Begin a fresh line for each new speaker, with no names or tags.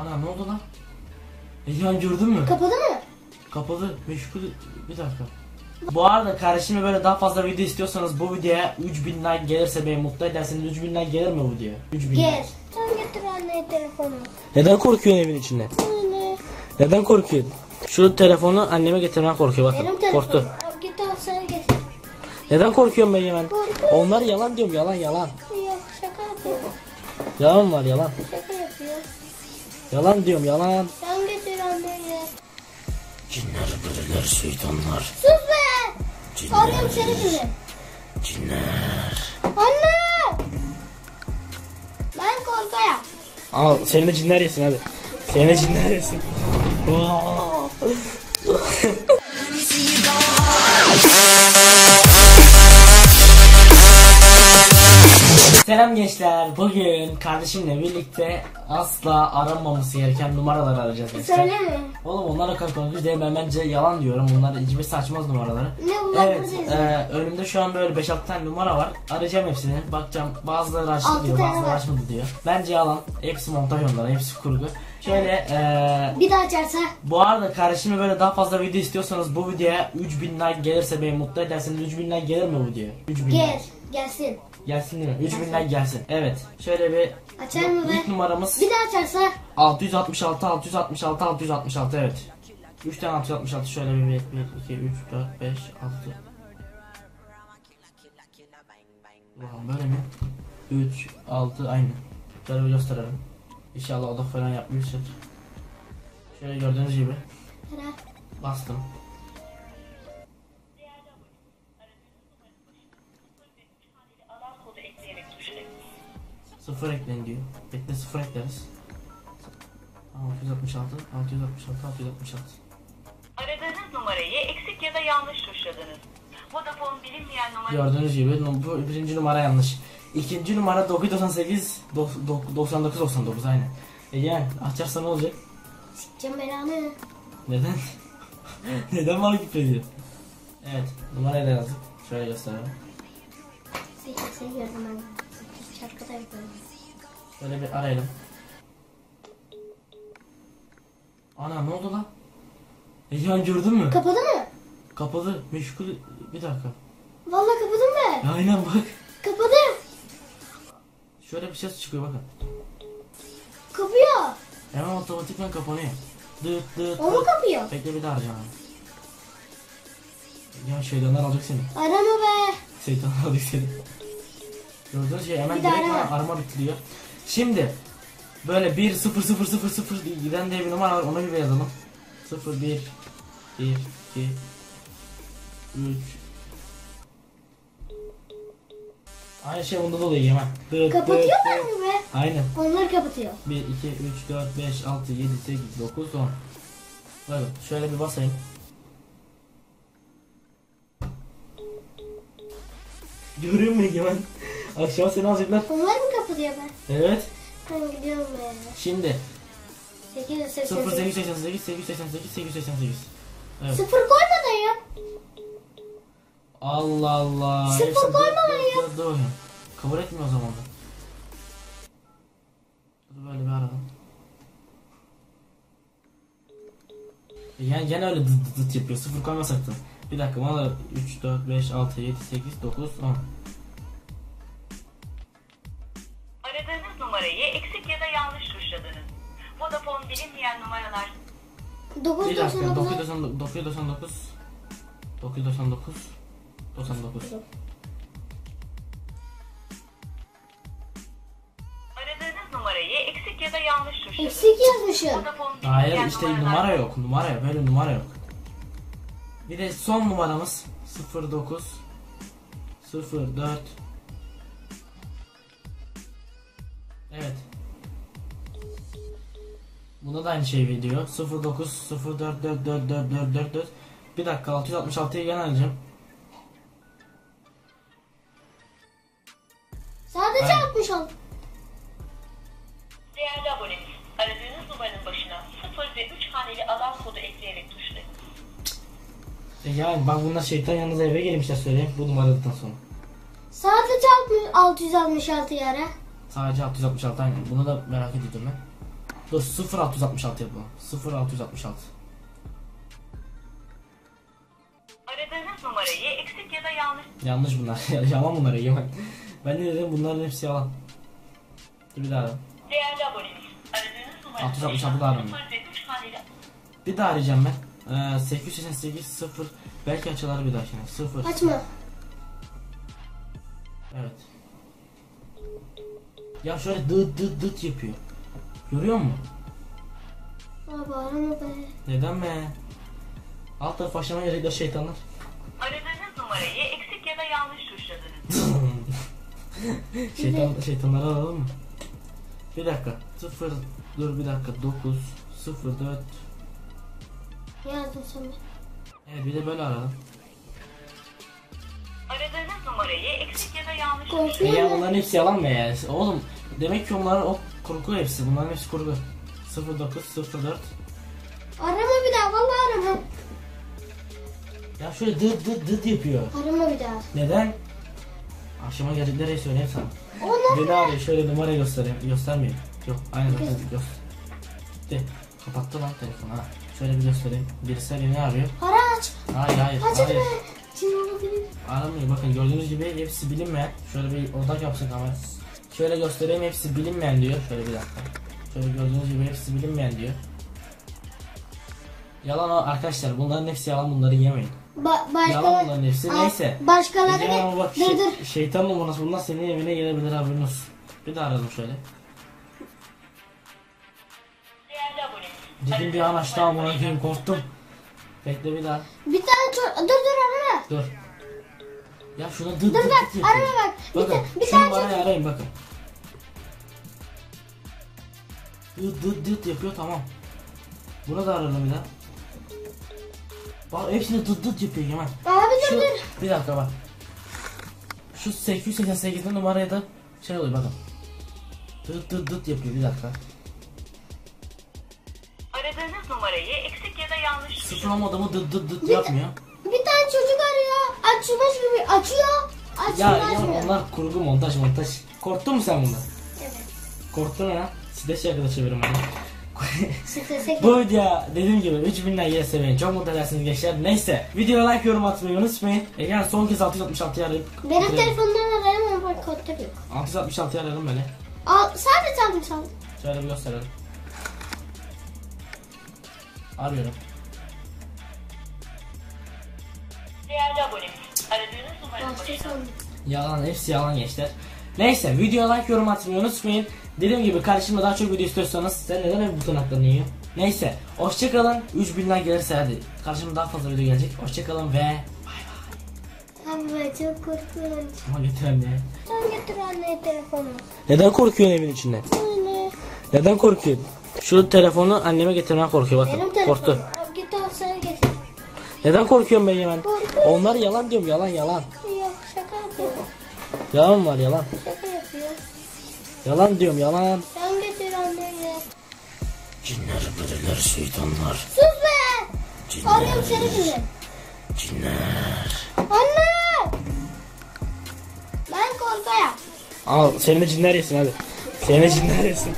Ana ne oldu lan? Egemen gördün mü?
Kapadı mı?
Kapalı, meşgul. Bir dakika. Bu arada kardeşime böyle daha fazla video istiyorsanız bu videoya 3000 like gelirse beni mutlu ederseniz 3000 like gelir mi bu videoya? 3000
Gel.
like.
Sen getir anneye telefonu.
Neden korkuyorsun evin içinde?
Anne.
Neden korkuyorsun? Şu telefonu anneme getirmem korkuyor bakın.
Benim.
Korktu.
Git al sen getir.
Neden korkuyorsun ben hemen?
Korkuyorum.
Onlar yalan diyorum yalan yalan.
Yok şaka yapıyor.
Yalan var yalan.
Şaka.
Yalan diyorum yalan.
Sen getir anneye.
Cinler, biriler, şeytanlar.
Sus be. Arıyorum seni bile.
Cinler.
Anne. Ben korkayım.
Al seni de cinler yesin hadi. Seni de cinler yesin. Vaa. Selam gençler. Bugün kardeşimle birlikte asla aranmaması gereken numaralar arayacağız gençler.
Söyleme.
Oğlum onlara konuşuyoruz diye ben bence yalan diyorum. Bunlar hiçbir saçmaz numaraları.
Ne
Evet, e, önümde şu an böyle 5-6 tane numara var. Arayacağım hepsini. Bakacağım bazıları açtı diyor, bazıları
var.
açmadı diyor. Bence yalan. Hepsi montaj onlara, hepsi kurgu. Şöyle e,
Bir daha açarsa.
bu arada kardeşime böyle daha fazla video istiyorsanız bu videoya 3000 like gelirse beni mutlu ederseniz 3000 like gelir mi bu videoya? 3000
Gel.
like.
Gelsin.
Gelsin değil mi? 3000 like gelsin. Evet. Şöyle bir
Açar mı be?
ilk numaramız
Bir daha açarsa.
666 666 666 evet. 3 tane 666 şöyle bir 1 2 3 4 5 6 Ulan böyle mi? 3 6 aynı. Şöyle bir gösterelim. İnşallah odak falan yapmıştır. Şöyle gördüğünüz gibi bastım. Sıfır ekleyin diyor. Bekle sıfır ekleriz. 666 666 666
Aradığınız numarayı eksik ya da yanlış tuşladınız. Vodafone bilinmeyen numara
Gördüğünüz gibi bu birinci numara yanlış. İkinci numara 998 99 99 aynı. E yani açarsa ne olacak?
Sikeceğim belanı.
Neden? Neden bana küfrediyor? Evet numarayı da yazdık. Şöyle gösterelim.
Seni seviyorum ben. Yapıyorum.
Şöyle bir arayalım. Ana ne oldu lan? Egemen gördün mü?
Kapadı mı?
Kapalı, meşgul. Bir dakika.
Vallahi kapadım ben.
Ya aynen bak.
Kapadı.
Şöyle bir ses çıkıyor bakın.
Kapıyor.
Hemen otomatikman kapanıyor. Dıt dıt
O mu
dıt.
kapıyor?
Bekle bir daha arayacağım. Ya şeytanlar alacak seni.
Arama be.
Şeytanlar alacak seni. Gördüğünüz şey hemen
Bir
direkt
arama.
arama bitiriyor. Şimdi böyle 1 0 0 0 0 diye giden diye bir numara var ona göre yazalım. 0 1 1 2 3 Aynı şey bunda da oluyor hemen. Dıt,
Kapatıyorlar mı be?
Aynen.
Onlar kapatıyor.
1, 2, 3, 4, 5, 6, 7, 8, 9, 10. Bakın şöyle bir basayım. Görüyor musun Egemen? Akşam seni alacaklar.
Onlar mı kapatıyor be?
Evet.
Ben gidiyorum be.
Şimdi
888.
0, 888, 888, 888. Evet.
Sıfır koyma da ya.
Allah Allah.
Sıfır
Hepsi-
koyma
dur,
ya.
Dur, dur. Kabul etmiyor o zaman da. Dur böyle bir aralım. E Yani gene öyle dıt dıt dıt yapıyor. Sıfır koymasak da. Bir dakika bana da 3, 4, 5, 6, 7, 8, 9, 10.
Vodafone bilinmeyen numaralar
Bir dakika
999.
999 999 999 99
aradığınız numarayı eksik ya da yanlış tuşladınız.
Eksik yazmışım.
Vodafone bilinmeyen
Hayır işte
numaralar
numara yok. Numara yok. Böyle numara yok. Bir de son numaramız 09 04 Buna da aynı şey veriyor. 09 04 4 4 4 4 4 4 Bir dakika 666'yı gene arayacağım.
Sadece 60 ol.
Değerli abonemiz, aradığınız numaranın başına 0 ve 3 haneli alan kodu ekleyerek tuşlayın.
E yani bak bunlar şeytan yalnız eve gelmişler söyleyeyim bu numaradan sonra.
Sadece 60 666 yara.
Sadece 666 aynen. Bunu da merak ediyordum ben. Dur 0666 yapalım. 0666.
Aradığınız numarayı eksik ya da yanlış
Yanlış bunlar. yalan bunlar Egemen. Ben de dedim bunların hepsi yalan. Dur bir daha.
Değerli abonemiz, aradığınız numarayı
666 daha aramıyor.
0 ve 3 haneli
Bir daha arayacağım ben. Ee, 888 0 belki açılar bir daha şimdi. 0
Açma.
Evet. Ya şöyle dıt dıt dıt yapıyor. Görüyor musun?
Abi arama be.
Neden be? Alt tarafı aşama gerekli şeytanlar.
Aradığınız numarayı eksik ya da yanlış tuşladınız.
Şeytan, şeytanları alalım mı? Bir dakika. 0 dur bir dakika 9 0 4
Yardım sana.
Evet bir de böyle aralım.
Aradığınız numarayı eksik ya da yanlış
E
Korkuyor
ya
mu?
bunların hepsi yalan mı ya? Oğlum demek ki onlar o kurgu hepsi. Bunların hepsi kurgu. 09 04
Arama bir daha. Vallahi arama.
Ya şöyle dıt dıt dıt yapıyor.
Arama bir daha.
Neden? Akşama gelecekleri söyleyeyim sana.
Onlar
Beni arıyor şöyle numara göstereyim. Göstermeyeyim. Yok aynen zaten göster. De, kapattı lan telefonu ha. Şöyle bir göstereyim. Birisi beni arıyor.
Para aç.
Hayır hayır
hadi
hayır.
Şimdi olabilir.
Aramıyor bakın gördüğünüz gibi hepsi bilinmeyen. Şöyle bir odak yapsın kamera. Şöyle göstereyim hepsi bilinmeyen diyor. Şöyle bir dakika. Şöyle gördüğünüz gibi hepsi bilinmeyen diyor. Yalan o arkadaşlar bunların hepsi yalan bunları yemeyin.
Ba başka...
Yalan bunların hepsi neyse.
Başkaları
Ece ama bak
dur
şey-
dur.
şeytan numarası bunlar senin evine gelebilir haberin olsun. Bir daha arayalım şöyle. Dedim bir an açtı ama korktum. Bekle bir daha.
Bir tane. Dur dur arama.
Dur. Ya şuna
Dur bak
dıt yapıyor.
arama bak. Bir,
Bakın
ta bir
şu
tane
numarayı
çocuk...
arayın bakın. Dıt dıt dıt yapıyor tamam. Buna da arayalım bir daha. Bak hepsini dıt dıt yapıyor Yaman.
Abi dur
Şu,
dur.
bir dakika bak. Şu 888'de numaraya da şey oluyor bakın. Dıt dıt dıt yapıyor bir dakika.
Aradığınız numarayı eksik ya da yanlış
Sıfır
tuşladınız.
olmadı mı dıt dıt dıt yapmıyor.
Açmış gibi açıyor.
Ya, ya
mı?
onlar kurgu montaj montaj. Korktun mu sen bundan?
Evet.
Korktun ya. Size şey arkadaş çevirim hadi.
Strese
Bu video dediğim gibi 3000 like gelirse beni çok mutlu edersiniz gençler. Neyse videoya like yorum atmayı unutmayın. E yani son kez 666'yı arayıp
Benim telefonumdan arayamam bak kodda yok.
666'yı arayalım böyle.
Al, sadece aldım sana.
Şöyle bir gösterelim. Arıyorum.
Değerli abonemiz. Aradığınız
sandım.
Yalan hepsi yalan gençler. Neyse videoya like yorum atmayı unutmayın. Dediğim gibi karşımda daha çok video istiyorsanız sen neden hep buton haklarını yiyor? Neyse hoşçakalın. 3000 like gelirse hadi. Karşıma daha fazla video gelecek. Hoşçakalın ve
Abi çok korkuyorum.
ama getir anne.
Sen getir anneye telefonu.
Neden korkuyorsun evin içinde? Neden korkuyorsun? Şu telefonu anneme getirmem korkuyor
Benim
bakın.
telefonum.
Korktu. Neden korkuyorum ben?
Korkuyorum.
Onlar yalan diyorum yalan yalan.
Yok şaka yapıyor.
Yalan var yalan.
Şaka yapıyor.
Yalan diyorum yalan.
Sen getir anneye.
Cinler, periler, şeytanlar.
Sus be. Arıyorum seni şimdi.
Cinler.
Anne. Ben korkayım.
Al seni de cinler yesin hadi. Seni de cinler yesin.